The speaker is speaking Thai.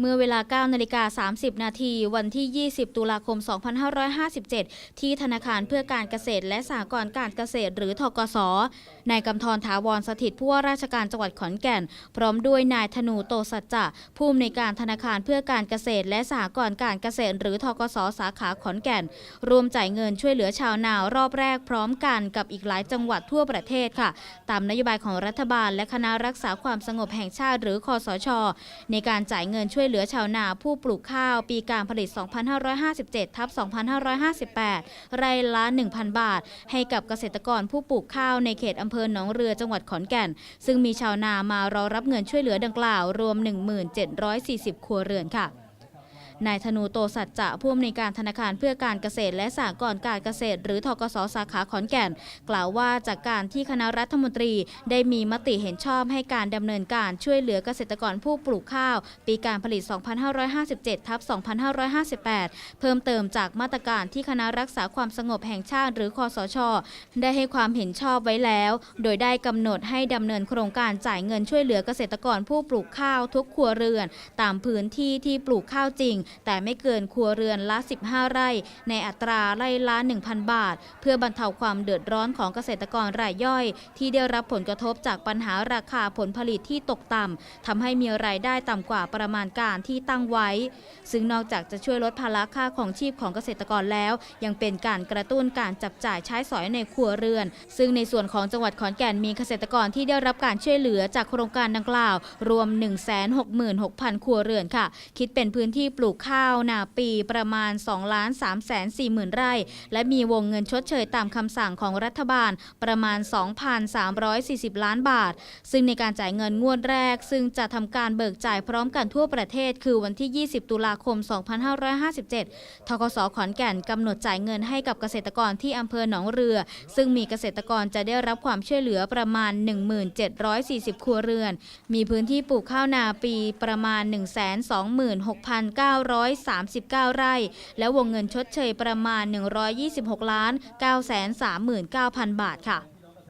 เมื่อเวลา 9 นาฬิกา 30 นาที วันที่ 20 ตุลาคม 2557 ที่ธนาคารเพื่อการเกษตรและสหกรณ์การเกษตรหรือทกสนายกำธรถาวรสถิตผู้ว่าราชการจังหวัดขอนแก่น พร้อมด้วยนายธนูโตสัจจะผู้อำนวยการธนาคารเพื่อการเกษตรและสหกรณ์การเกษตร หรือทกสสาขาขอนแก่น รวมจ่ายเงินช่วยเหลือชาวนารอบแรกพร้อมกันกับอีกหลายจังหวัดทั่วประเทศค่ะ ตามนโยบายของรัฐบาลและคณะรักษาความสงบแห่งชาติหรือคอสช ในการจ่ายเงินช่วยเหลือชาวนาผู้ปลูกข้าวปีการผลิต 2557 ทับ 2558 ไร่ละ 1,000 บาท ให้กับเกษตรกรผู้ปลูกข้าวในเขตอำเภอหนองเรือจังหวัดขอนแก่น ซึ่งมีชาวนามารอรับเงินช่วยเหลือดังกล่าวรวม 1740 ครัวเรือนค่ะ นายธนูโตสัจจะผู้อำนวยการธนาคารเพื่อการเกษตร และสหกรณ์การเกษตร หรือทกสสาขาขอนแก่น กล่าวว่าจากการที่คณะรัฐมนตรีได้มีมติเห็นชอบให้การดำเนินการช่วยเหลือเกษตรกรผู้ปลูกข้าว ปีการผลิต 2557 ทับ 2558 เพิ่มเติมจากมาตรการที่คณะรักษาความสงบแห่งชาติ หรือคอสช ได้ให้ความเห็นชอบไว้แล้ว โดยได้กำหนดให้ดำเนินโครงการจ่ายเงินช่วยเหลือเกษตรกรผู้ปลูกข้าวทุกครัวเรือน ตามพื้นที่ที่ปลูกข้าวจริงแต่ไม่เกินครัวเรือนละ 15 ไร่ ในอัตราไร่ละ 1,000 บาท เพื่อบรรเทาความเดือดร้อนของเกษตรกรรายย่อย ที่ได้รับผลกระทบจากปัญหาราคาผลผลิตที่ตกต่ำทำให้มีรายได้ต่ำกว่าประมาณการที่ตั้งไว้ ซึ่งนอกจากจะช่วยลดภาระค่าของชีพของเกษตรกรแล้ว ยังเป็นการกระตุ้นการจับจ่ายใช้สอยในครัวเรือน ซึ่งในส่วนของจังหวัดขอนแก่นมีเกษตรกรที่ได้รับการช่วยเหลือจากโครงการดังกล่าว รวม 166,000 ครัวเรือนค่ะ คิดเป็นพื้นที่ปลูกข้าวนาปีประมาณ2ล้าน3แสน4หมื่นไร่ และมีวงเงินชดเชยตามคำสั่งของรัฐบาลประมาณ 2,340 ล้านบาท ซึ่งในการจ่ายเงินงวดแรก ซึ่งจะทำการเบิกจ่ายพร้อมกันทั่วประเทศ คือวันที่ 20 ตุลาคม 2557 ทกสขอนแก่นกำหนดจ่ายเงินให้กับเกษตรกรที่อำเภอหนองเรือ ซึ่งมีเกษตรกรจะได้รับความช่วยเหลือประมาณ 1740 ครัวเรือน มีพื้นที่ปลูกข้าวนาปีประมาณ126,939 ไร่ และวงเงินชดเชยประมาณ 126 ล้าน 939,000 บาทค่ะ